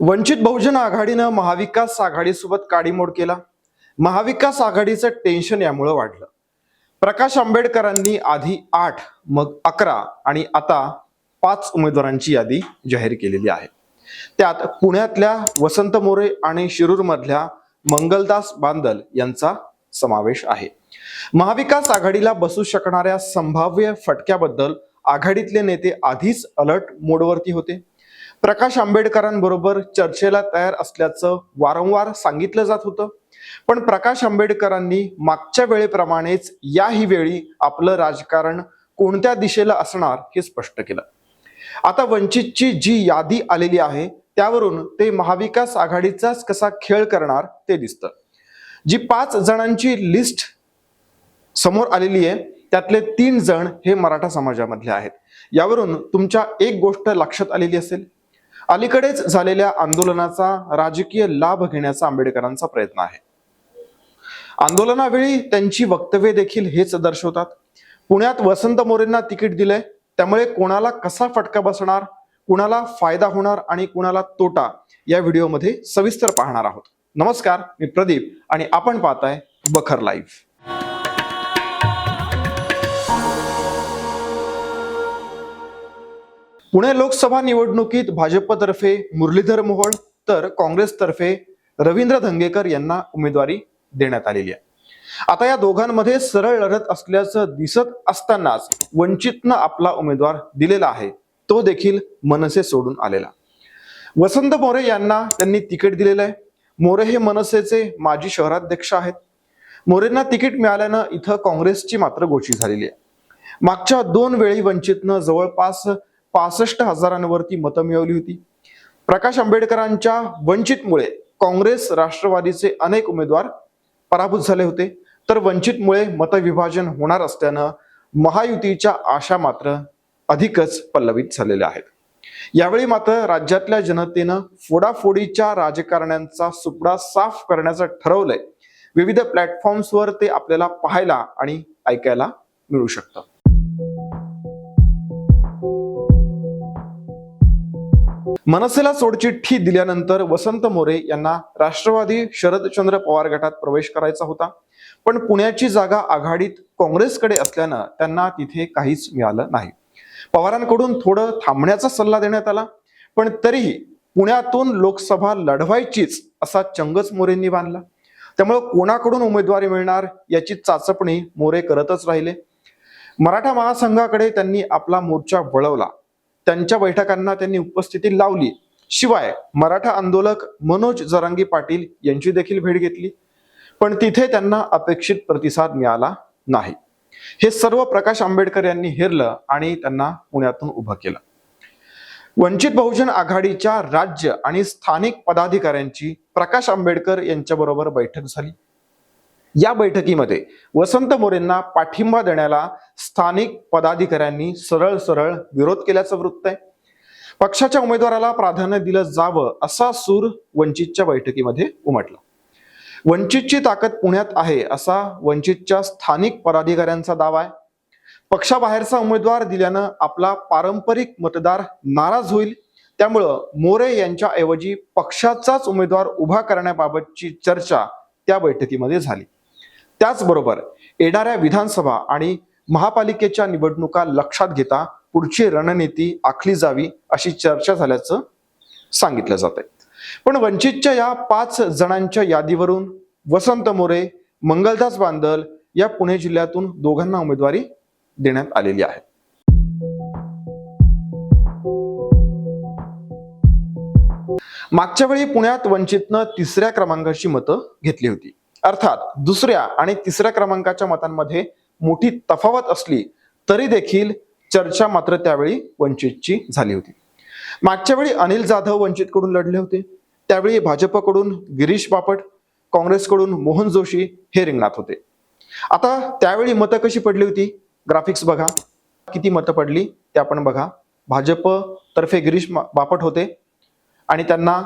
वंचित बहुजन आघाडीनं महाविकास आघाडीसोबत काडीमोड केला. महाविकास आघाडीचं टेन्शन यामुळं वाढलं. प्रकाश आंबेडकरांनी आधी आठ मग अकरा आणि आता पाच उमेदवारांची यादी जाहीर केलेली आहे. त्यात पुण्यातल्या वसंत मोरे आणि शिरूरमधल्या मंगलदास बांदल यांचा समावेश आहे. महाविकास आघाडीला बसू शकणाऱ्या संभाव्य फटक्याबद्दल आघाडीतले नेते आधीच अलर्ट मोडवरती होते. प्रकाश आंबेडकरांबरोबर चर्चेला तयार असल्याचं वारंवार सांगितलं जात होतं. पण प्रकाश आंबेडकरांनी मागच्या वेळेप्रमाणेच याही वेळी आपलं राजकारण कोणत्या दिशेला असणार हे स्पष्ट केलं. आता वंचितची जी यादी आलेली आहे त्यावरून ते महाविकास आघाडीचाच कसा खेळ करणार ते दिसतं. जी पाच जणांची लिस्ट समोर आलेली आहे त्यातले तीन जण हे मराठा समाजामधले आहेत. यावरून तुमच्या एक गोष्ट लक्षात आलेली असेल अलीकडेच झालेल्या आंदोलनाचा राजकीय लाभ घेण्याचा आंबेडकरांचा प्रयत्न आहे. आंदोलनावेळी त्यांची वक्तव्ये देखील हेच दर्शवतात. पुण्यात वसंत मोरेंना तिकीट दिलंय. त्यामुळे कोणाला कसा फटका बसणार कुणाला फायदा होणार आणि कुणाला तोटा या व्हिडिओमध्ये सविस्तर पाहणार आहोत. नमस्कार मी प्रदीप आणि आपण पाहताय बखर लाईव्ह. पुणे लोकसभा निवडणुकीत भाजपतर्फे मुरलीधर मोहोळ तर काँग्रेसतर्फे रवींद्र धंगेकर यांना उमेदवारी देण्यात आलेली आहे. आता या दोघांमध्ये सरळ लढत असल्याचं दिसत असतानाच वंचितनं आपला उमेदवार दिलेला आहे. तो देखील मनसे सोडून आलेला. वसंत मोरे यांना त्यांनी तिकीट दिलेलं आहे. मोरे हे मनसेचे माजी शहराध्यक्ष आहेत. मोरेंना तिकीट मिळाल्यानं इथं काँग्रेसची मात्र गोची झालेली आहे. मागच्या दोन वेळी वंचितनं जवळपास पासष्ट हजारांवरती मतं मिळवली होती. प्रकाश आंबेडकरांच्या वंचितमुळे काँग्रेस राष्ट्रवादीचे अनेक उमेदवार पराभूत झाले होते. तर वंचितमुळे मतविभाजन होणार असल्यानं महायुतीच्या आशा मात्र अधिकच पल्लवित झालेल्या आहेत. यावेळी मात्र राज्यातल्या जनतेनं फोडाफोडीच्या राजकारण्यांचा सुपडा साफ करण्याचं ठरवलंय. विविध प्लॅटफॉर्म्सवर ते आपल्याला पाहायला आणि ऐकायला मिळू शकतं. मनसेला सोडचिठ्ठी दिल्यानंतर वसंत मोरे यांना राष्ट्रवादी शरदचंद्र पवार गटात प्रवेश करायचा होता. पण पुण्याची जागा आघाडीत काँग्रेसकडे असल्यानं त्यांना तिथे काहीच मिळालं नाही. पवारांकडून थोडं थांबण्याचा सल्ला देण्यात आला. पण तरीही पुण्यातून लोकसभा लढवायचीच असा चंगच मोरेंनी बांधला. त्यामुळे कोणाकडून उमेदवारी मिळणार याची चाचपणी मोरे करतच राहिले. मराठा महासंघाकडे त्यांनी आपला मोर्चा वळवला. त्यांच्या बैठकांना त्यांनी उपस्थिती लावली. शिवाय मराठा आंदोलक मनोज जरांगी पाटील यांची देखील भेट घेतली. पण तिथे त्यांना अपेक्षित प्रतिसाद मिळाला नाही. हे सर्व प्रकाश आंबेडकर यांनी हेरलं आणि त्यांना पुण्यातून उभं केलं. वंचित बहुजन आघाडीच्या राज्य आणि स्थानिक पदाधिकाऱ्यांची प्रकाश आंबेडकर यांच्याबरोबर बैठक झाली. या बैठकीमध्ये वसंत मोरेंना पाठिंबा देण्याला स्थानिक पदाधिकाऱ्यांनी सरळ सरळ विरोध केल्याचं वृत्त आहे. पक्षाच्या उमेदवाराला प्राधान्य दिलं जावं असा सूर वंचितच्या बैठकीमध्ये उमटला. वंचितची ताकद पुण्यात आहे असा वंचितच्या स्थानिक पदाधिकाऱ्यांचा दावा आहे. पक्षाबाहेरचा उमेदवार दिल्यानं आपला पारंपरिक मतदार नाराज होईल. त्यामुळं मोरे यांच्याऐवजी पक्षाचाच उमेदवार उभा करण्याबाबतची चर्चा त्या बैठकीमध्ये झाली. त्याचबरोबर येणाऱ्या विधानसभा आणि महापालिकेच्या निवडणुका लक्षात घेता पुढची रणनीती आखली जावी अशी चर्चा झाल्याचं सांगितलं जात आहे. पण वंचितच्या या पाच जणांच्या यादीवरून वसंत मोरे मंगलदास बांदल या पुणे जिल्ह्यातून दोघांना उमेदवारी देण्यात आलेली आहे. मागच्या वेळी पुण्यात वंचितनं तिसऱ्या क्रमांकाची मतं घेतली होती. अर्थात दुसऱ्या आणि तिसऱ्या क्रमांकाच्या मतांमध्ये मोठी तफावत असली तरी देखील चर्चा मात्र त्यावेळी वंचितची झाली होती. मागच्या वेळी अनिल जाधव वंचितकडून लढले होते. त्यावेळी भाजपकडून गिरीश बापट काँग्रेसकडून मोहन जोशी हे रिंगणात होते. आता त्यावेळी मतं कशी पडली होती? ग्राफिक्स बघा. किती मतं पडली? ते आपण बघा. भाजप तर्फे गिरीश मा- बापट होते आणि त्यांना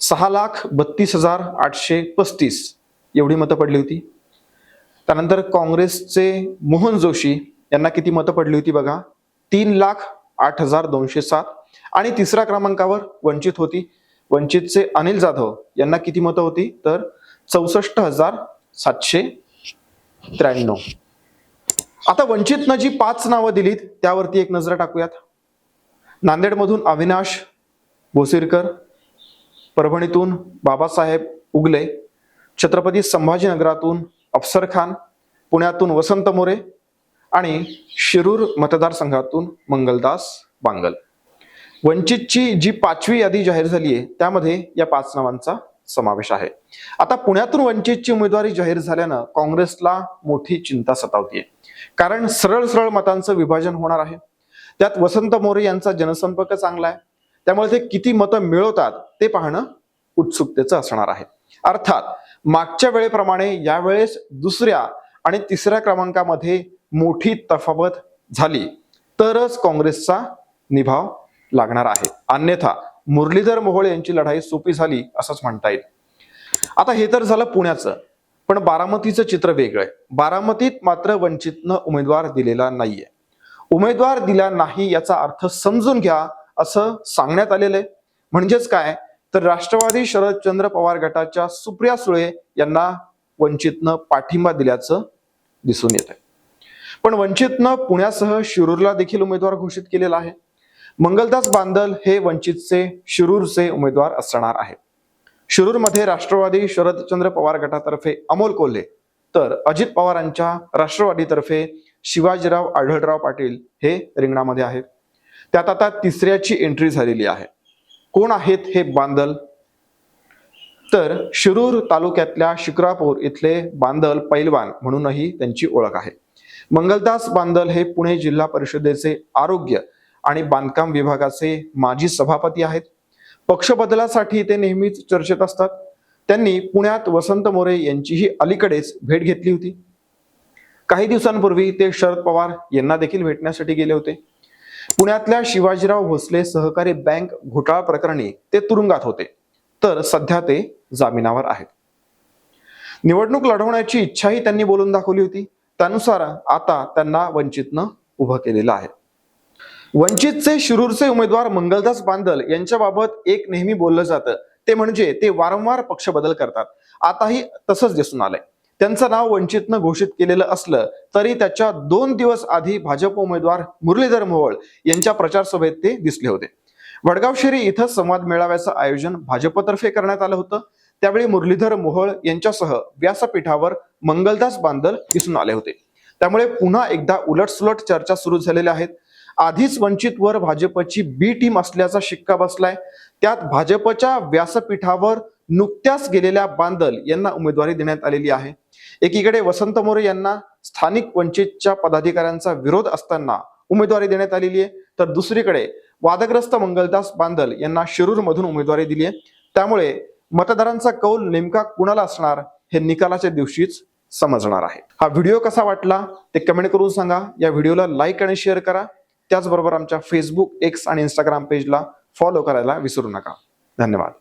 सहा लाख बत्तीस हजार आठशे पस्तीस एवढी मतं पडली होती. त्यानंतर काँग्रेसचे मोहन जोशी यांना किती मतं पडली होती बघा. तीन लाख आठ हजार दोनशे सात आणि तिसऱ्या क्रमांकावर वंचित होती. वंचितचे अनिल जाधव यांना किती मतं होती? तर चौसष्ट हजार सातशे त्र्याण्णव. आता वंचितनं जी पाच नावं दिलीत त्यावरती एक नजर टाकूयात. नांदेडमधून अविनाश भोसिरकर परभणीतून बाबासाहेब उगले छत्रपती संभाजीनगरातून अफसर खान पुण्यातून वसंत मोरे आणि शिरूर मतदारसंघातून मंगलदास बांगल. वंचितची जी पाचवी यादी जाहीर झाली आहे त्यामध्ये या पाच नावांचा समावेश आहे. आता पुण्यातून वंचितची उमेदवारी जाहीर झाल्यानं काँग्रेसला मोठी चिंता सतावतीये. कारण सरळ सरळ मतांचं विभाजन होणार आहे. त्यात वसंत मोरे यांचा जनसंपर्क चांगला आहे. त्यामुळे ते किती मतं मिळवतात ते पाहणं उत्सुकतेचं असणार आहे. अर्थात मागच्या वेळेप्रमाणे यावेळेस दुसऱ्या आणि तिसऱ्या क्रमांकामध्ये मोठी तफावत झाली तरच काँग्रेसचा निभाव लागणार आहे. अन्यथा मुरलीधर मोहोळ यांची लढाई सोपी झाली असंच म्हणता येईल. आता हे तर झालं पुण्याचं पण बारामतीचं चित्र वेगळं आहे. बारामतीत मात्र वंचितनं उमेदवार दिलेला नाहीये. उमेदवार दिला नाही याचा अर्थ समजून घ्या असं सांगण्यात आलेलं आहे. म्हणजेच काय? तर राष्ट्रवादी शरदचंद्र पवार गटाच्या सुप्रिया सुळे यांना वंचितनं पाठिंबा दिल्याचं दिसून येत आहे पण वंचितनं पुण्यासह शिरूरला देखील उमेदवार घोषित केलेला आहे. मंगलदास बांदल हे वंचितचे शिरूरचे उमेदवार असणार आहेत. शिरूरमध्ये राष्ट्रवादी शरदचंद्र पवार गटातर्फे अमोल कोल्हे तर अजित पवारांच्या राष्ट्रवादीतर्फे शिवाजीराव आढळराव पाटील हे रिंगणामध्ये आहेत. त्यात आता तिसऱ्याची एंट्री झालेली आहे. कोण आहेत हे बांदल? तर शिरूर तालुक्यातल्या शिक्रापूर इथले बांदल पैलवान म्हणूनही त्यांची ओळख आहे. मंगलदास बांदल हे पुणे जिल्हा परिषदेचे आरोग्य आणि बांधकाम विभागाचे माजी सभापती आहेत. पक्ष बदलासाठी ते नेहमीच चर्चेत असतात. त्यांनी पुण्यात वसंत मोरे यांचीही अलीकडेच भेट घेतली होती. काही दिवसांपूर्वी ते शरद पवार यांना देखील भेटण्यासाठी गेले होते. पुण्यातल्या शिवाजीराव भोसले सहकारी बँक घोटाळा प्रकरणी ते तुरुंगात होते. तर सध्या ते जामिनावर आहेत. निवडणूक लढवण्याची इच्छाही त्यांनी बोलून दाखवली होती. त्यानुसार आता त्यांना वंचितनं उभं केलेलं आहे. वंचितचे शिरूरचे उमेदवार मंगलदास बांदल यांच्याबाबत एक नेहमी बोललं जातं. ते म्हणजे ते वारंवार पक्ष बदल करतात. आताही तसंच दिसून आलंय. त्यांचं नाव वंचितनं घोषित केलेलं असलं तरी त्याच्या दोन दिवस आधी भाजप उमेदवार मुरलीधर मोहोळ यांच्या प्रचार सभेत ते दिसले होते. वडगाव शेरी इथं संवाद मेळाव्याचं आयोजन भाजपतर्फे करण्यात आलं होतं. त्यावेळी मुरलीधर मोहोळ यांच्यासह व्यासपीठावर मंगलदास बांदल दिसून आले होते. त्यामुळे पुन्हा एकदा उलटसुलट चर्चा सुरू झालेल्या आहेत. आधीच वंचितवर भाजपची बी टीम असल्याचा शिक्का बसलाय. त्यात भाजपच्या व्यासपीठावर नुकत्याच गेलेल्या बांदल यांना उमेदवारी देण्यात आलेली आहे. एकीकडे वसंत मोरे यांना स्थानिक वंचितच्या पदाधिकाऱ्यांचा विरोध असताना उमेदवारी देण्यात आलेली आहे. तर दुसरीकडे वादग्रस्त मंगलदास बांदल यांना शिरूर मधून उमेदवारी दिली आहे. त्यामुळे मतदारांचा कौल नेमका कुणाला असणार हे निकालाच्या दिवशीच समजणार आहे. हा व्हिडिओ कसा वाटला ते कमेंट करून सांगा. या व्हिडिओला लाईक आणि शेअर करा. त्याचबरोबर आमच्या फेसबुक एक्स आणि इंस्टाग्राम पेजला फॉलो करायला विसरू नका. धन्यवाद.